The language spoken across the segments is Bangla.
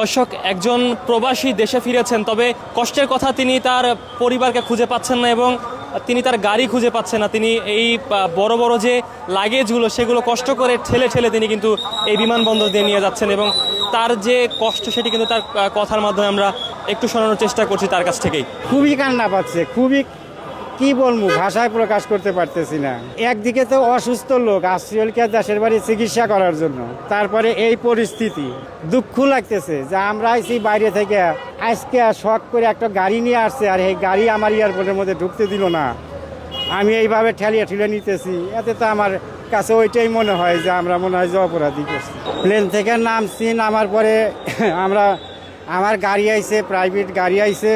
দর্শক, একজন প্রবাসী দেশে ফিরেছেন, তবে কষ্টের কথা তিনি তার পরিবারকে খুঁজে পাচ্ছেন না এবং তিনি তার গাড়ি খুঁজে পাচ্ছেন না। তিনি এই বড় বড় যে লাগেজগুলো, সেগুলো কষ্ট করে ঠেলে ঠেলে তিনি কিন্তু এই বিমানবন্দর দিয়ে নিয়ে যাচ্ছেন এবং তার যে কষ্ট, সেটি কিন্তু তার কথার মাধ্যমে আমরা একটু শোনানোর চেষ্টা করছি তার কাছ থেকেই। খুবই কান্না পাচ্ছে, খুবই কি বলব? ভাষায় প্রকাশ করতে পারতেছি না। একদিকে তো অসুস্থ লোক আসছিলকে দেশের বাড়ি চিকিৎসা করার জন্য। তারপরে এই পরিস্থিতি। দুঃখ লাগতেছে যে আমরা আইছি বাইরে থেকে, আজকে শখ করে একটা গাড়ি নিয়ে আসছে আর এই গাড়ি আমার এয়ারপোর্টের মধ্যে ঢুকতে দিল না। আমি এইভাবে ঠেলিয়ে ঠেলে নিতেছি। এতে তো আমার কাছে ওইটাই মনে হয় যে আমরা মনে হয় যে অপরাধী করছি। প্লেন থেকে নামছি, নামার পরে আমরা, আমার গাড়ি আইছে প্রাইভেট গাড়ি আইছে।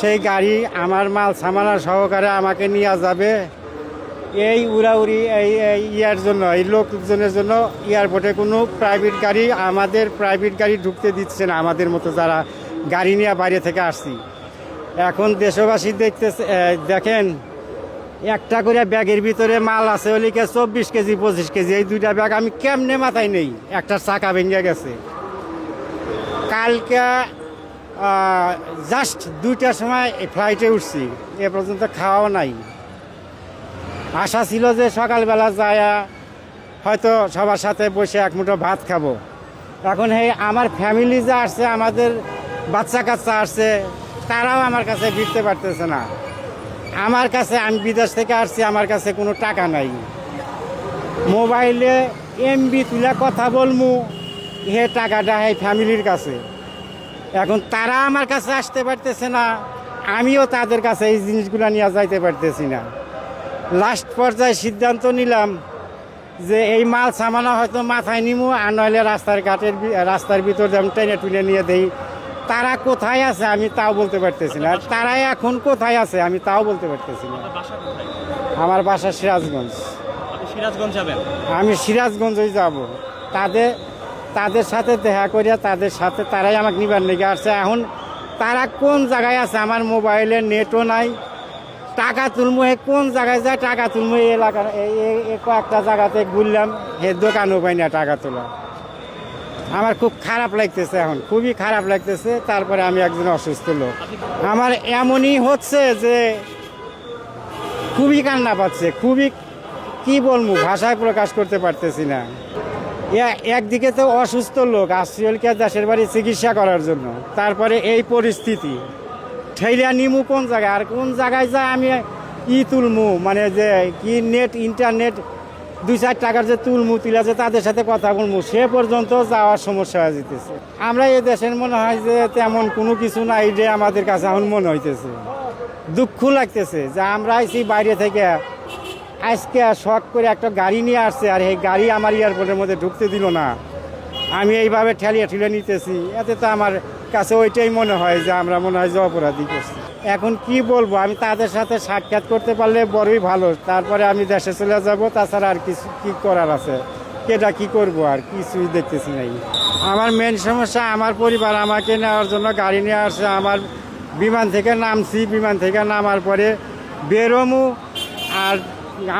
সেই গাড়ি আমার মাল সামানা সহকারে আমাকে নিয়ে যাবে। এই উড়াউড়ি এই ইয়ার জন্য এই লোকজনের জন্য এয়ারপোর্টে কোনো প্রাইভেট গাড়ি আমাদের প্রাইভেট গাড়ি ঢুকতে দিচ্ছে না আমাদের মতো যারা গাড়ি নিয়ে বাইরে থেকে আসছি। এখন দেশবাসী দেখতেছে এ, দেখেন একটা করে ব্যাগের ভিতরে মাল আছে ওলিকে চব্বিশ কেজি পঁচিশ কেজি এই দুইটা ব্যাগ আমি কেমনে মাথায় নেই? একটা চাকা ভেঙে গেছে। কালকে জাস্ট দুইটার সময় ফ্লাইটে উঠছি। এ পর্যন্ত খাওয়াও নাই। আশা ছিল যে সকালবেলা যায় হয়তো সবার সাথে বসে এক মুঠো ভাত খাব। এখন এই আমার ফ্যামিলি যা আসছে, আমাদের বাচ্চা কাচ্চা আসছে, তারাও আমার কাছে ফিরতে পারতেছে না। আমার কাছে, আমি বিদেশ থেকে আসছি, আমার কাছে কোনো টাকা নাই। মোবাইলে এমবি তুলে কথা বলমু, হে টাকাটা হে ফ্যামিলির কাছে। এখন তারা আমার কাছে আসতে পারতেছে না আমিও তাদের কাছে এই জিনিসগুলো নিয়ে যাইতে পারতেছি না। লাস্ট পর্যায়ে সিদ্ধান্ত নিলাম যে এই মাল সামানা হয়তো মাথায় নিমু আর নইলে রাস্তার ঘাটের রাস্তার ভিতর যেমন টেনে টুনে নিয়ে দেই। তারা কোথায় আছে আমি তাও বলতে পারতেছি না। আর তারা এখন কোথায় আছে আমি তাও বলতে পারতেছি না। আমার বাসা সিরাজগঞ্জ। সিরাজগঞ্জ যাবেন? আমি সিরাজগঞ্জই যাব। তাদের তাদের সাথে দেখা করিয়া তাদের সাথে তারাই আমাকে নিবার লেগে আসছে। এখন তারা কোন জায়গায় আছে? আমার মোবাইলে নেটও নাই। টাকা তুলমু হে কোন জায়গায় যায় টাকা তুলমু? এই এলাকা, এই কয়েকটা জায়গাতে ঘুরলাম, হে দোকানও পাই না টাকা তোলা। আমার খুব খারাপ লাগতেছে এখন, খুবই খারাপ লাগতেছে। তারপরে আমি একজন অসুস্থ লোক। আমার এমনই হচ্ছে যে খুবই কান্না পাচ্ছে, খুবই কি বলব ভাষায় প্রকাশ করতে পারতেছি না। একদিকে তো অসুস্থ লোক আসছিলকে দেশের বাড়ি চিকিৎসা করার জন্য। তারপরে এই পরিস্থিতি। ঠেলিয়া নিমু কোন জায়গায়? আর কোন জায়গায় যায় আমি ই তুলমু? মানে যে কি নেট ইন্টারনেট দুই চার টাকার যে তুলমু তুলে যে তাদের সাথে কথা বলমু, সে পর্যন্ত যাওয়ার সমস্যা হয়ে যেতেছে। আমরা এই দেশের মনে হয় যে তেমন কোনো কিছু নাই যে আমাদের কাছে এখন মনে হইতেছে। দুঃখ লাগতেছে যে আমরা আইছি বাইরে থেকে আজকে শখ করে একটা গাড়ি নিয়ে আসছে আর এই গাড়ি আমার এয়ারপোর্টের মধ্যে ঢুকতে দিল না। আমি এইভাবে ঠেলিয়ে ঠেলে নিতেছি। এতে তো আমার কাছে ওইটাই মনে হয় যে আমরা মনে হয় যে অপরাধী করছি। এখন কি বলব? আমি তাদের সাথে সাক্ষাৎ করতে পারলে বড়ই ভালো। তারপরে আমি দেশে চলে যাব, তাছাড়া আর কিছু কি করার আছে? কেটা কি করব আর? কিছুই দেখতেছি নাই। আমার মেন সমস্যা, আমার পরিবার আমাকে নেওয়ার জন্য গাড়ি নিয়ে আসছে আমার বিমান থেকে নামছি। বিমান থেকে নামার পরে বেরোমু। আর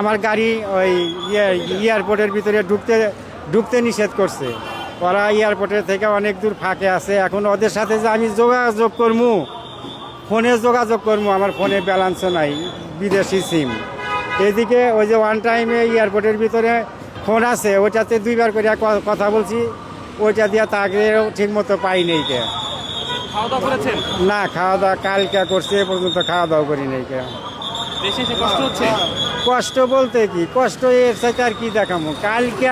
আমার গাড়ি ওই ইয়ে এয়ারপোর্টের ভিতরে ঢুকতে ঢুকতে নিষেধ করছে। ওরা এয়ারপোর্টের থেকে অনেক দূর ফাঁকে আছে। এখন ওদের সাথে যে আমি যোগাযোগ করব ফোনে যোগাযোগ করব আমার ফোনে ব্যালেন্সও নাই বিদেশি সিম। এদিকে ওই যে ওয়ান টাইমে এয়ারপোর্টের ভিতরে ফোন আছে ওইটাতে দুইবার করে কথা বলছি। ওইটা দিয়ে তাকেও ঠিক মতো পাই নেই কে। খাওয়া দাওয়া করেছেন? না খাওয়া দাওয়া কালকে করছে এ পর্যন্ত খাওয়া দাওয়া করি নেই কে। দেশে এসে কষ্ট হচ্ছে? কষ্ট বলতে কি? কষ্ট এর সাথে আর কি দেখামো? কালকে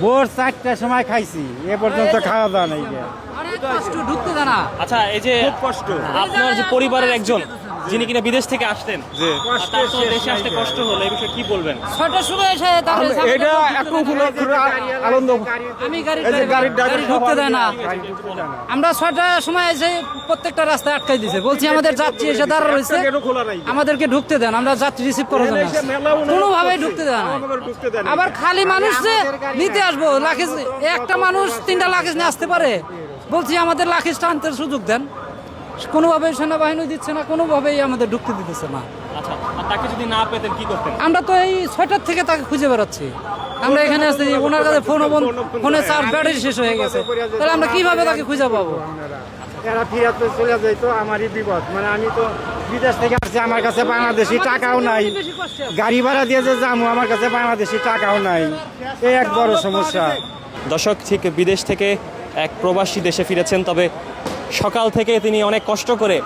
ভোর চারটার সময় খাইছি এ পর্যন্ত খাওয়া দাওয়া নেই আচ্ছা এই যে কষ্ট। আপনার যে পরিবারের একজন যিনি কিনা বিদেশ থেকে আসতেন জি। তার তো দেশে আসতে কষ্ট হলো এই বিষয়ে কি বলবেন? ছয়টার সময় এসে তারপরে এটা। উপলক্ষে আনন্দ আমি গাড়ি ঢুকতে দেয় না। আমরা ছয়টার সময় এসে প্রত্যেকটা রাস্তায় আটকাই দিছে। বলছি আমাদের যাত্রী এসে দাঁড়া রয়েছে। একটা গেটও খোলা নাই। আমাদেরকে ঢুকতে দেন আমরা যাত্রী রিসিভ। মেলা উন্নয়ন কোনোভাবেই ঢুকতে দেয় না। আমাদের ঢুকতে দেয় না। আবার খালি মানুষ যে নিতে আসব লাখিস একটা মানুষ তিনটা লাখিস নিয়ে আসতে পারে? বলছি আমাদের লাখিসটা আনতে সুযোগ দেন। কোনোভাবেই সেনাবাহিনী দিচ্ছে না কোনোভাবেই আমাদের ঢুকতে দিতেছে না। আচ্ছা আর তাকে যদি না পেতেন কি করতেন? আমরা তো এই ছয়টার থেকে তাকে খুঁজে বেড়াচ্ছি। আমরা এখানে আছি ওনার কাছে ফোন ফোনে চার্জ ব্যাটারি শেষ হয়ে গেছে। তাহলে আমরা কীভাবে তাকে খুঁজে পাবো? এরা ফিরাতে চলে যাইতো আমারই বিপদ। মানে আমি তো বিদেশ থেকে আসছি আমার কাছে বাংলাদেশি টাকাও নাই। গাড়ি ভাড়া দিয়ে যে যাব আমার কাছে বাংলাদেশি টাকাও নাই। এই এক বড় সমস্যা। দর্শক ঠিক বিদেশ থেকে এক প্রবাসী দেশে ফিরেছেন তবে সকাল থেকে তিনি অনেক কষ্ট করে,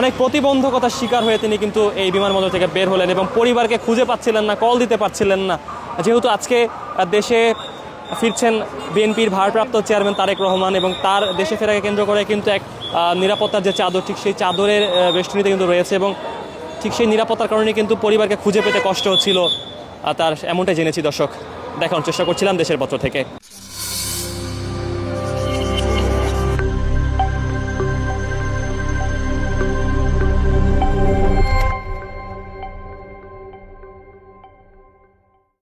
অনেক প্রতিবন্ধকতার শিকার হয়ে তিনি কিন্তু এই বিমানবন্দর থেকে বের হলেন এবং পরিবারকে খুঁজে পাচ্ছিলেন না কল দিতে পারছিলেন না। যেহেতু আজকে দেশে ফিরছেন বিএনপির ভারপ্রাপ্ত চেয়ারম্যান তারেক রহমান এবং তার দেশে ফেরাকে কেন্দ্র করে কিন্তু এক নিরাপত্তার যে চাদর, ঠিক সেই চাদরের বেষ্টনীতে কিন্তু রয়েছে এবং ঠিক সেই নিরাপত্তার কারণে কিন্তু পরিবারকে খুঁজে পেতে কষ্ট হচ্ছিল তার এমনটাই জেনেছি দর্শক। দেখানোর চেষ্টা করছিলাম দেশের পত্র থেকে।